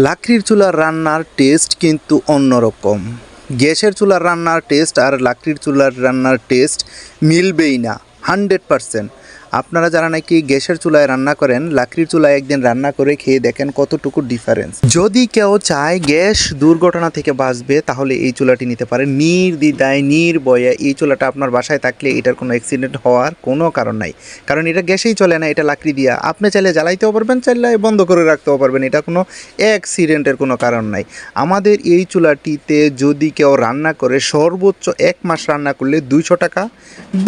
লাকড়ির চুলার রান্নার টেস্ট কিন্তু অন্যরকম। গ্যাসের চুলার রান্নার টেস্ট আর লাকড়ির চুলার রান্নার টেস্ট মিলবেই না, হান্ড্রেড পারসেন্ট। আপনারা যারা নাকি গ্যাসের চুলায় রান্না করেন, লাকড়ির চুলায় একদিন রান্না করে খেয়ে দেখেন কতটুকু ডিফারেন্স যদি কেউ চায় গ্যাস দুর্ঘটনা থেকে বাঁচবে, তাহলে এই চুলাটি নিতে পারে। নির্দ্বিধায়, নির্ভয়ে এই চুলাটা আপনার বাসায় থাকলে এটার কোনো অ্যাক্সিডেন্ট হওয়ার কোনো কারণ নাই। কারণ এটা গ্যাসেই চলে না, এটা লাকড়ি দিয়া। আপনি চাইলে জ্বালাইতেও পারবেন, চাইলে বন্ধ করে রাখতেও পারবেন, এটা কোনো অ্যাক্সিডেন্টের কোনো কারণ নাই। আমাদের এই চুলাটিতে যদি কেউ রান্না করে, সর্বোচ্চ এক মাস রান্না করলে দুইশো টাকা,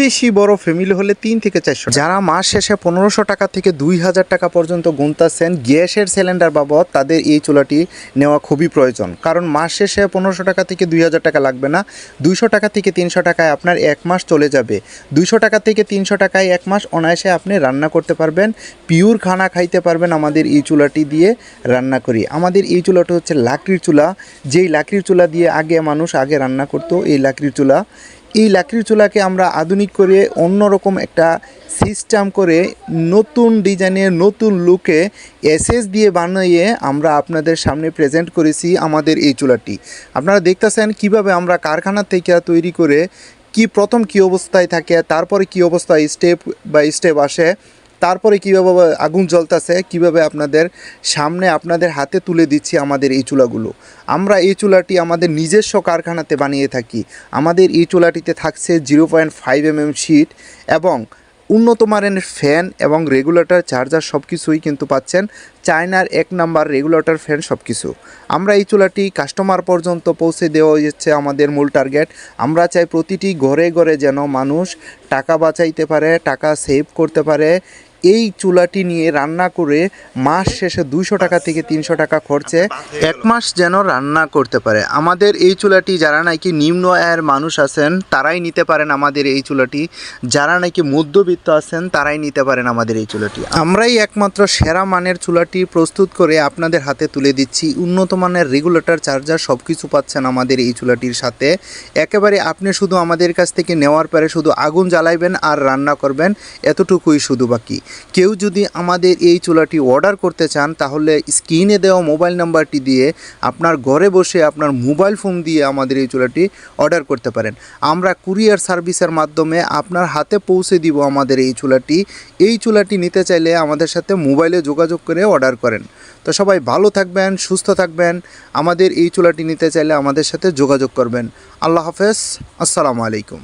বেশি বড় ফ্যামিলি হলে তিন থেকে চারশো যারা মাস শেষে পনেরোশো টাকা থেকে দুই হাজার টাকা পর্যন্ত গুনতাছেন গ্যাসের সিলিন্ডার বাবদ। তাদের এই চুলাটি নেওয়া খুবই প্রয়োজন। কারণ মাস শেষে পনেরোশো টাকা থেকে দুই হাজার টাকা লাগবে না। দুইশো টাকা থেকে তিনশো টাকায় আপনার এক মাস চলে যাবে। দুইশো টাকা থেকে তিনশো টাকায় এক মাস অনায়াসে আপনি রান্না করতে পারবেন। পিওর খানা খাইতে পারবেন আমাদের এই চুলাটি দিয়ে রান্না করি। আমাদের এই চুলাটা হচ্ছে লাকড়ির চুলা। যেই লাকড়ির চুলা দিয়ে আগে মানুষ আগে রান্না করতো, এই লাকড়ির চুলা এই লাকড়ির চুলাকে আমরা আধুনিক করে অন্যরকম একটা সিস্টেম করে নতুন ডিজাইনের নতুন লুকে এসএস দিয়ে বানিয়ে আমরা আপনাদের সামনে প্রেজেন্ট করেছি আমাদের এই চুলাটি। আপনারা দেখতেছেন কীভাবে আমরা কারখানা থেকে তৈরি করে কি প্রথম কি অবস্থায় থাকে, তারপরে কি অবস্থায় স্টেপ বাই স্টেপ আসে তারপরে কীভাবে আগুন জ্বলতেছে, কীভাবে আপনাদের সামনে আপনাদের হাতে তুলে দিচ্ছি আমাদের এই চুলাগুলো। আমরা এই চুলাটি আমাদের নিজস্ব কারখানাতে বানিয়ে থাকি। আমাদের এই চুলাটিতে থাকছে zero point five M M sheet এবং উন্নত মানের ফ্যান এবং রেগুলেটর, চার্জার সব কিছুই কিন্তু পাচ্ছেন। চায়নার এক নাম্বার রেগুলেটর, ফ্যান সব কিছু আমরা এই চুলাটি কাস্টমার পর্যন্ত পৌঁছে দেওয়া হচ্ছে আমাদের মূল টার্গেট। আমরা চাই প্রতিটি ঘরে ঘরে যেন মানুষ টাকা বাঁচাইতে পারে, টাকা সেভ করতে পারে। এই চুলাটি নিয়ে রান্না করে মাস শেষে দুইশো টাকা থেকে তিনশো টাকা খরচে এক মাস যেন রান্না করতে পারে। আমাদের এই চুলাটি যারা নাকি নিম্ন আয়ের মানুষ আছেন, তারাই নিতে পারেন আমাদের এই চুলাটি। যারা নাকি মধ্যবিত্ত আছেন, তারাই নিতে পারেন আমাদের এই চুলাটি। আমরাই একমাত্র সেরা মানের চুলাটি প্রস্তুত করে আপনাদের হাতে তুলে দিচ্ছি। উন্নত মানের রেগুলেটর, চার্জার সব কিছু পাচ্ছেন আমাদের এই চুলাটির সাথে। একেবারে আপনি শুধু আমাদের কাছ থেকে নেওয়ার পরে শুধু আগুন জ্বালাইবেন আর রান্না করবেন, এতটুকুই শুধু বাকি। কেউ যদি আমাদের এই চুলাটি অর্ডার করতে চান, তাহলে স্ক্রিনে দেওয়া মোবাইল নাম্বারটি দিয়ে আপনার ঘরে বসে আপনার মোবাইল ফোন দিয়ে আমাদের এই চুলাটি অর্ডার করতে পারেন। আমরা কুরিয়ার সার্ভিসের মাধ্যমে আপনার হাতে পৌঁছে দিব আমাদের এই চুলাটি। এই চুলাটি নিতে চাইলে আমাদের সাথে মোবাইলে যোগাযোগ করে অর্ডার করেন। তো সবাই ভালো থাকবেন, সুস্থ থাকবেন। আমাদের এই চুলাটি নিতে চাইলে আমাদের সাথে যোগাযোগ করবেন। আল্লাহ হাফেজ। আসসালামু আলাইকুম।